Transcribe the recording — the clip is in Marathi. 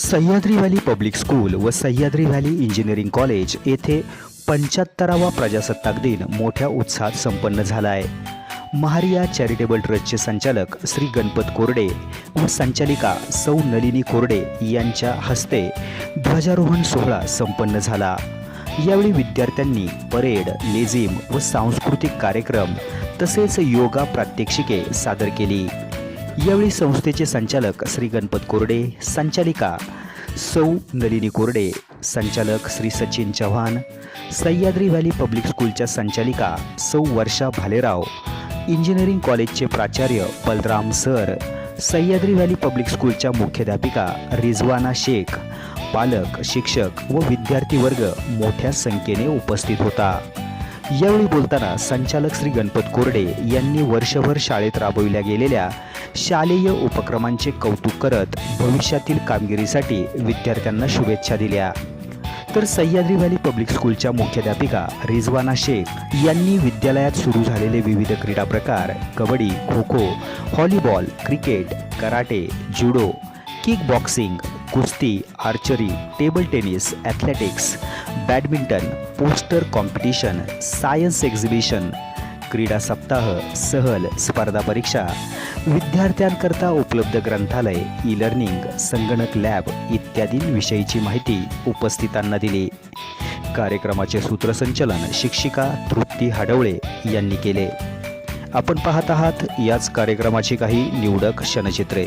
सह्याद्री व्हॅली पब्लिक स्कूल व सह्याद्री व्हॅली इंजिनिअरिंग कॉलेज येथे पंच्याहत्तरावा प्रजासत्ताक दिन मोठ्या उत्साहात संपन्न झाला आहे महारिया चॅरिटेबल ट्रस्टचे संचालक श्री गणपत कोरडे व संचालिका सौ नलिनी कोरडे यांच्या हस्ते ध्वजारोहण सोहळा संपन्न झाला. यावेळी विद्यार्थ्यांनी परेड लेझिम व सांस्कृतिक कार्यक्रम तसेच योगा प्रात्यक्षिके सादर केली. यावेळी संस्थेचे संचालक श्री गणपत कोरडे संचालिका सौ नलिनी कोरडे संचालक श्री सचिन चव्हाण सह्याद्री व्हॅली पब्लिक स्कूलच्या संचालिका सौ वर्षा भालेराव इंजिनिअरिंग कॉलेजचे प्राचार्य Balram sir Sahyadri valley public स्कूलच्या मुख्याध्यापिका रिजवाना शेख पालक शिक्षक व विद्यार्थी वर्ग मोठ्या संख्येने उपस्थित होता. यावेळी बोलताना संचालक श्री गणपत कोरडे यांनी वर्षभर शाळेत राबविल्या गेलेल्या शालेय उपक्रमांचे कौतुक करत भविष्यातील कामगिरीसाठी विद्यार्थ्यांना शुभेच्छा दिल्या. तर सह्याद्री व्हॅली पब्लिक स्कूलच्या मुख्याध्यापिका रिजवाना शेख यांनी विद्यालयात सुरू झालेले विविध क्रीडा प्रकार kabaddi kho kho volleyball cricket karate judo kick boxing कुस्ती archery table tennis athletics badminton poster competition science exhibition क्रीडा सप्ताह सहल स्पर्धा परीक्षा विद्यार्थ्यांकरता उपलब्ध ग्रंथालय ई लर्निंग संगणक लॅब इत्यादींविषयीची माहिती उपस्थितांना दिली. कार्यक्रमाचे सूत्रसंचलन शिक्षिका तृप्ती हाडवळे यांनी केले. आपण पाहत आहात याच कार्यक्रमाची काही निवडक क्षणचित्रे.